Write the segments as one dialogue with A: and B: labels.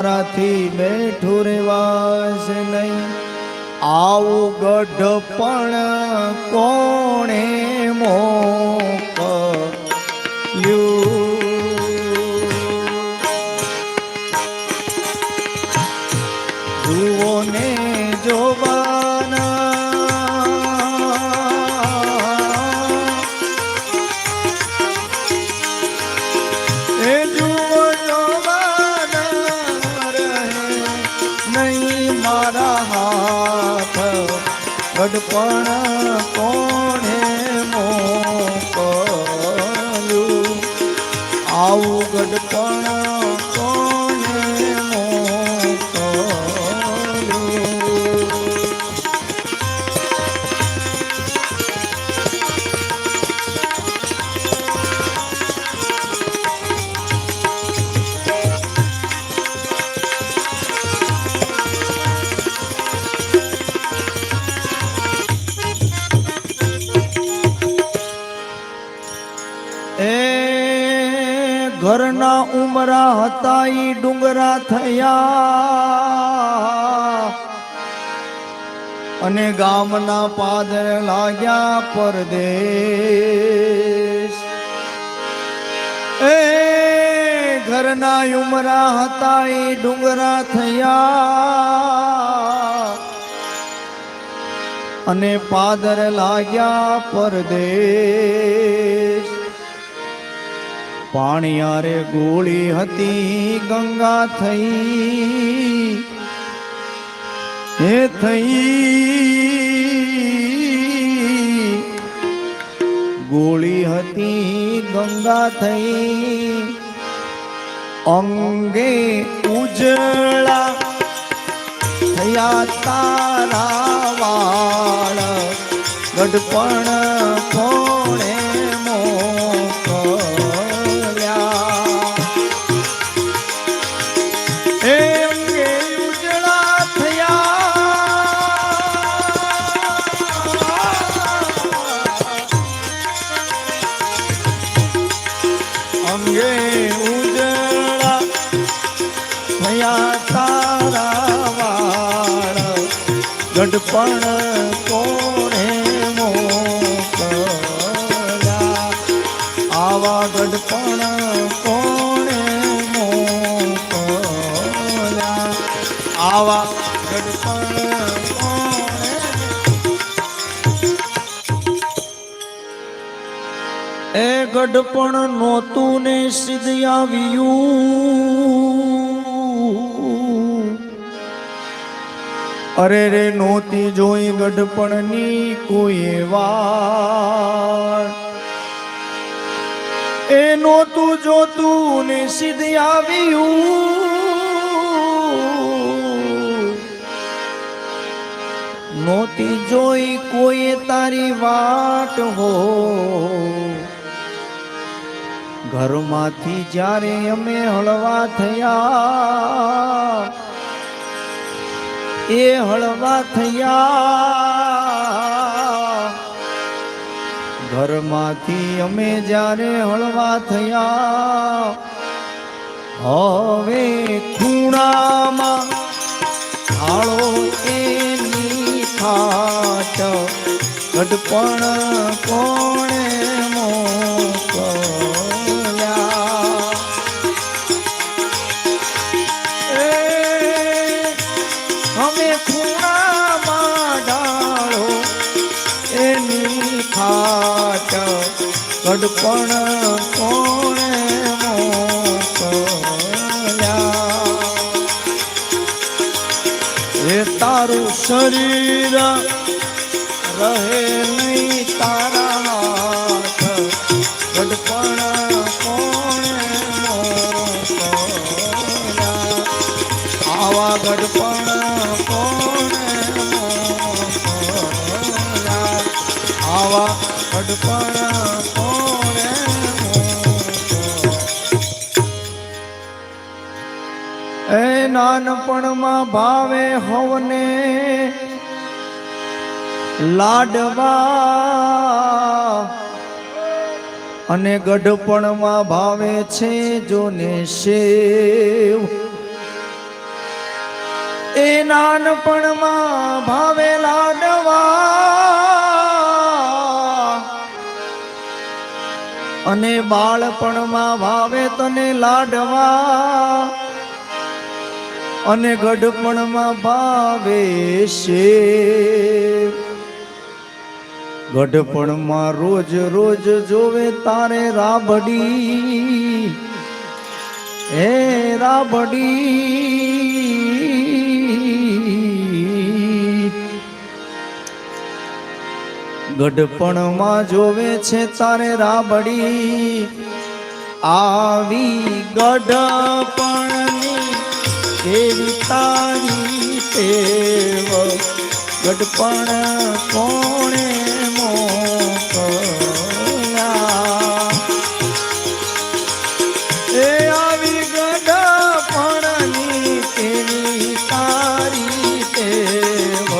A: મારાથી બેઠું રેવાશે નહીં. આવું ગઢ પણ કોણે મોકલ્યું આવું થયા અને ગામના પાદર લાગ્યા પરદેશ. એ ઘરના ઉમરા હતા, એ ડુંગરા થયા. અને પાદર લાગ્યા પરદેશ. પાણિયારે ગોળી હતી, ગંગા થઈ. એ થઈ. ગોળી હતી, ગંગા થઈ. અંગે ઉજળા થયા તારા વાળ. ગઢપણ કોણે ગઢપણ કોણે મોકલા આવા ગઢપણ કોણે મોકલા આવા ગઢપણ પણ એ ગઢપણ નોતું ને સિદ્ધ આવ્યું. અરે રે નોતી જોઈ ગઢપણની કોઈ વાર એ નોતું જોતું ને સીધી આવ્યું. નોતી જોઈ કોઈ તારી વાટ હો. ઘરમાંથી જ્યારે અમે હળવા થયા એ હળવા થયા. ઘરમાંથી અમે જ્યારે હળવા થયા, હવે ખૂણામાં હાળો એની ખાટ ગઢપણ કોણે ગઢપણ કોણે એ તારું શરીર રહે નહીં તારા હાથ. ગઢપણ કોણે આવા ગઢપણ કોણે આવા ગઢપણ નાનપણમાં ભાવે હોવને લાડવા. અને ગઢપણમાં ભાવે છે જોને શેવ. એ નાનપણમાં ભાવે લાડવા. અને બાળપણમાં ભાવે તને લાડવા. અને ગઢપણમાં ભાવે છે. ગઢપણમાં રોજ રોજ જોવે તારે રાબડી. હે રાબડી. ગઢપણમાં જોવે છે તારે રાબડી. આવી ગઢપણની કેવી તારી ટેવ? ગઢપણ કોણે મોકલ્યા? એ આવી ગઢપણની કેવી તારી ટેવ?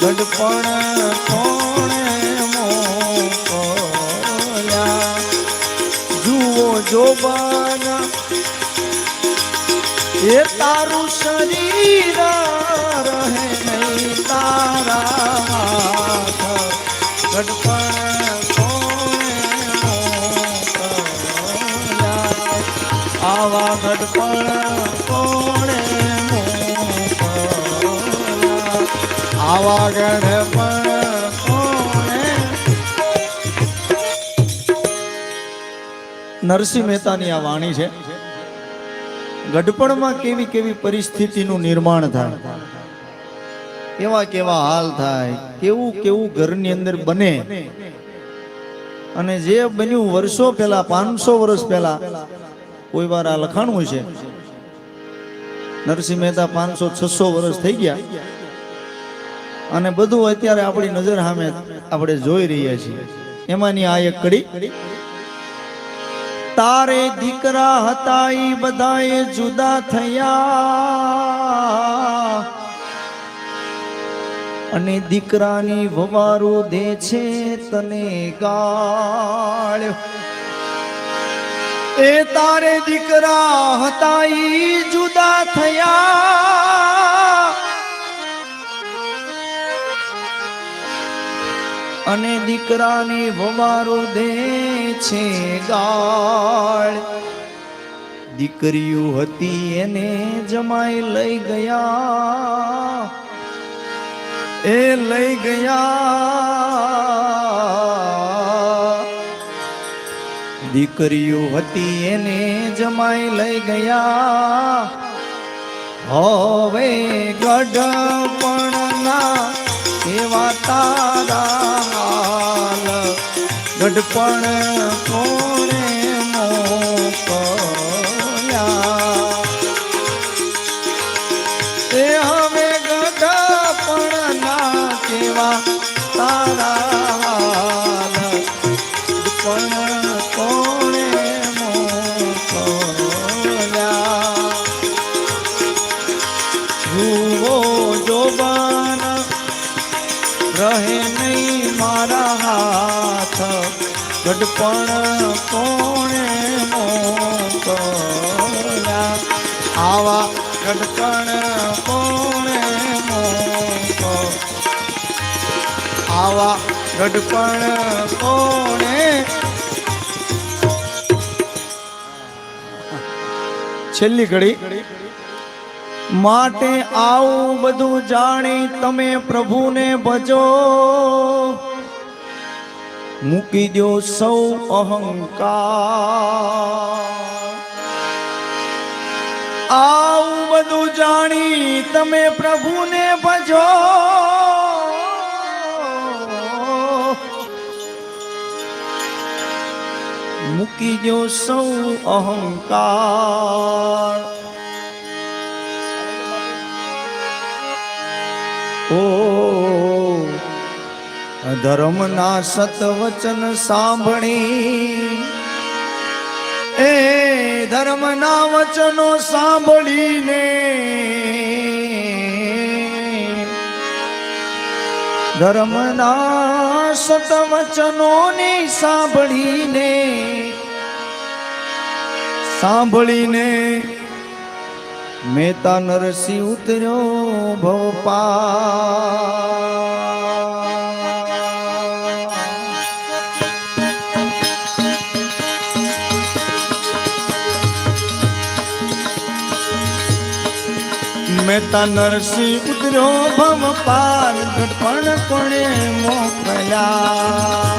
A: ગઢપણ કોણે મોકલ્યા? જુઓ જોબાન એ તારું શરીર રહે નહીં તારા મોકલ્યા આવા ગઢપણ કોણે આવા ગઢપણ કોણે નરસિંહ મહેતાની આ વાણી છે. ગઢપણમાં કેવી કેવી પરિસ્થિતિનું નિર્માણ થાય? કેવા કેવા હાલ થાય? કેવું કેવું ઘરની અંદર બને? અને જે બન્યું વર્ષો પહેલા, પાંચસો વર્ષ પહેલા, કોઈ વાર આ લખાણું છે? નરસિંહ મહેતા પાંચસો છસો વર્ષ થઈ ગયા. અને બધું અત્યારે આપણી નજર સામે આપણે જોઈ રહ્યા છીએ. એમાંની આ એક કડી. તારે દીકરા હતા એ બધાએ જુદા થયા. અને દીકરાની વવારું દે છે તને ગાળ. એ તારે દીકરા હતા એ જુદા થયા. અને દીકરાની વવારો દે છે ગાળ. દીકરીઓ હતી એને જમાઈ લઈ ગયા. એ લઈ ગયા. દીકરીઓ હતી એને જમાઈ લઈ ગયા. હવે ગઢપણના કેવા તારા હાલ ગઢપણ કોણે ગઢપણ કોણે મોકલ્યા? આવા ગઢપણ કોણે આવા ગઢપણ કોણે? છેલ્લી ઘડી. માટે આવું બધું જાણી તમે પ્રભુને ભજો. મૂકી દો સૌ અહંકાર. આવું બધું જાણી તમે પ્રભુને ભજો. મૂકી દો સૌ અહંકાર. ઓ ધર્મના સતવચન સાંભળી. એ ધર્મના વચનો સાંભળીને ધર્મના સતવચનોને સાંભળીને સાંભળીને મેતા નરસિંહ ઉતર્યો ભોપા મેતા નરસિંહ ઉતર્યો ભવ પાર પણ કોણે મોકલ્યા?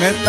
A: મેતા